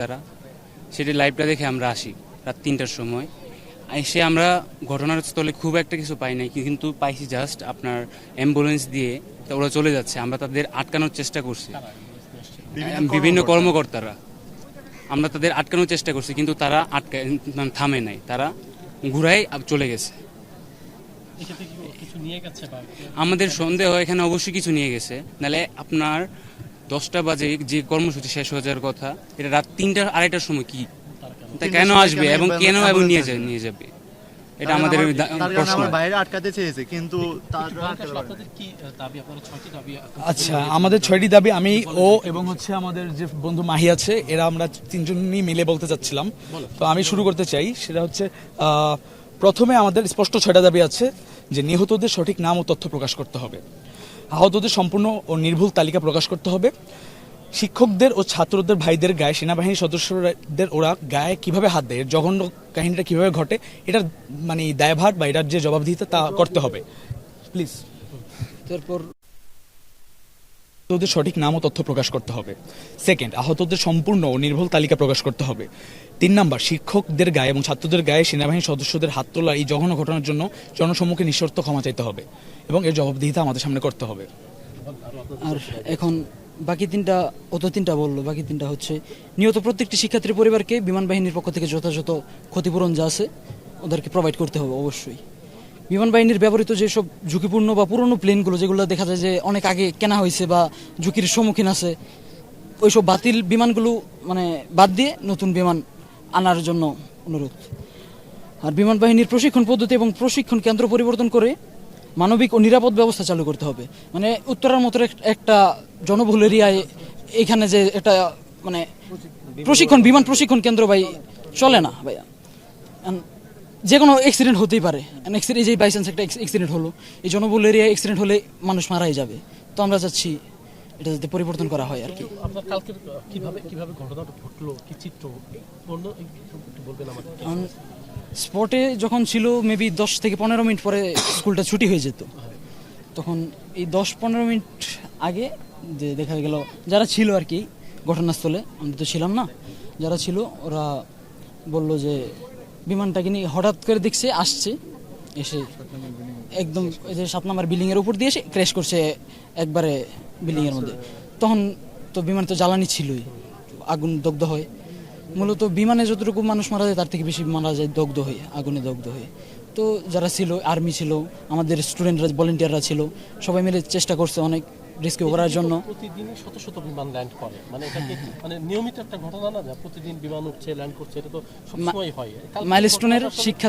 তারা। সেটি লাইভটা দেখে আমরা আসি রাত তিনটার সময়। এসে আমরা ঘটনার স্থলে খুব একটা কিছু পাই নাই কিন্তু পাইছি জাস্ট আপনার অ্যাম্বুলেন্স দিয়ে তা ওরা চলে যাচ্ছে। আমরা তাদের আটকানোর চেষ্টা করছি। বিভিন্ন কর্মকর্তারা। আমরা তাদের আটকানোর চেষ্টা করছি কিন্তু তারা আটকা থামে নাই। তারা ঘুরাই চলে গেছে। আমাদের সন্দেহ এখানে অবশ্যই কিছু নিয়ে গেছে। নাহলে আপনার দশটা বাজে যে কর্মসূচি শেষ হয়ে যাওয়ার কথা এটা রাত তিনটা আড়াইটার সময় কি? তা কেন আসবে এবং কেন এবং নিয়ে যাবে নিয়ে যাবে? এটা আমাদের প্রশ্ন। বাইরে আটকাতে চেয়েছে কিন্তু আচ্ছা আমাদের ছয়টি দাবি আমি ও এবং হচ্ছে আমাদের যে বন্ধু মাহি আছে এরা আমরা তিনজনই মিলে বলতে চাচ্ছিলাম। তো আমি শুরু করতে চাই সেটা হচ্ছে আহ, প্রথমে আমাদের স্পষ্ট ছয়টা দাবি আছে যে নিহতদের সঠিক নাম ও তথ্য প্রকাশ করতে হবে। আহতদের সম্পূর্ণ ও নির্ভুল তালিকা প্রকাশ করতে হবে। শিক্ষকদের ও ছাত্রদের ভাইদের গায়ে সেনাবাহিনীর সদস্যদের ওরা গায়ে কীভাবে হাত দেয় জঘন্য কাহিনীটা কীভাবে ঘটে এটার মানে দায়ভার বা এটার যে জবাবদিহিতা তা করতে হবে। প্লিজ তারপর আহতদের সঠিক নাম ও তথ্য প্রকাশ করতে হবে। সেকেন্ড আহতদের সম্পূর্ণ ও নির্ভুল তালিকা প্রকাশ করতে হবে। তিন নাম্বার, শিক্ষকদের গায়ে এবং ছাত্রদের গায়ে সেনাবাহিনীর সদস্যদের হাত তোলা এই জঘন্য ঘটনার জন্য জনসম্মুখে নিঃশর্ত ক্ষমা চাইতে হবে এবং এর জবাবদিহিতা আমাদের সামনে করতে হবে। আর এখন বাকি তিনটা, অত তিনটা বলল, বাকি তিনটা হচ্ছে, নিহত প্রত্যেকটি শিক্ষার্থীর পরিবারকে বিমান বাহিনীর পক্ষ থেকে যথাযথ ক্ষতিপূরণ যা আছে ওদেরকে প্রোভাইড করতে হবে অবশ্যই। বিমান বাহিনীর ব্যবহৃত যেসব ঝুঁকিপূর্ণ বা পুরনো প্লেনগুলো যেগুলো দেখা যায় যে অনেক আগে কেনা হয়েছে বা ঝুঁকির সম্মুখীন আছে, ওইসব বাতিল বিমানগুলো মানে বাদ দিয়ে নতুন বিমান আনার জন্য অনুরোধ। আর বিমান বাহিনীর প্রশিক্ষণ পদ্ধতি এবং প্রশিক্ষণ কেন্দ্র পরিবর্তন করে মানবিক ও নিরাপদ ব্যবস্থা চালু করতে হবে। মানে উত্তরার মতো একটা জনবহুল এরিয়ায় এখানে যে একটা মানে প্রশিক্ষণ, বিমান প্রশিক্ষণ কেন্দ্র ভাই চলে না ভাইয়া। যে কোনো অ্যাক্সিডেন্ট হতেই পারে। এই যে বাই চান্স একটা অ্যাক্সিডেন্ট হলো। এই জনবহুল এরিয়ায় অ্যাক্সিডেন্ট হলে মানুষ মারাই যাবে। তো আমরা চাচ্ছি এটা যাতে পরিবর্তন করা হয় আর কি। আপনার কালকে কীভাবে কীভাবে ঘটনাটা ঘটলো? কি চিত্র? বলবেন আমাকে। স্পটে যখন ছিল মেবি দশ থেকে পনেরো মিনিট পরে স্কুলটা ছুটি হয়ে যেত। তখন এই দশ পনেরো মিনিট আগে যে দেখা গেল যারা ছিল আর কি ঘটনাস্থলে আমি তো ছিলাম না যারা ছিল ওরা বলল যে বিমানটাকে নিয়ে হঠাৎ করে দেখছে আসছে। এসে একদম যে সাত নম্বর উপর দিয়ে এসে ক্র্যাশ করছে একবারে মধ্যে। তখন তো বিমান তো জ্বালানি ছিলই আগুন দগ্ধ হয়। মূলত বিমানে যতটুকু মানুষ মারা যায় তার থেকে বেশি মারা যায় দগ্ধ হয়ে আগুনে দগ্ধ হয়ে। তো যারা ছিল আর্মি ছিল আমাদের স্টুডেন্টরা ভলেন্টিয়াররা ছিল সবাই মিলে চেষ্টা করছে অনেক রেস্কিউ করার জন্য। প্রতিদিন শত শত বিমান ল্যান্ড করে। মানে এটা কি মানে নিয়মিত একটা ঘটনা না প্রতিদিন বিমান উঠছে ল্যান্ড করছে এটা তো সবসময় হয়। মাইলস্টোনের শিক্ষা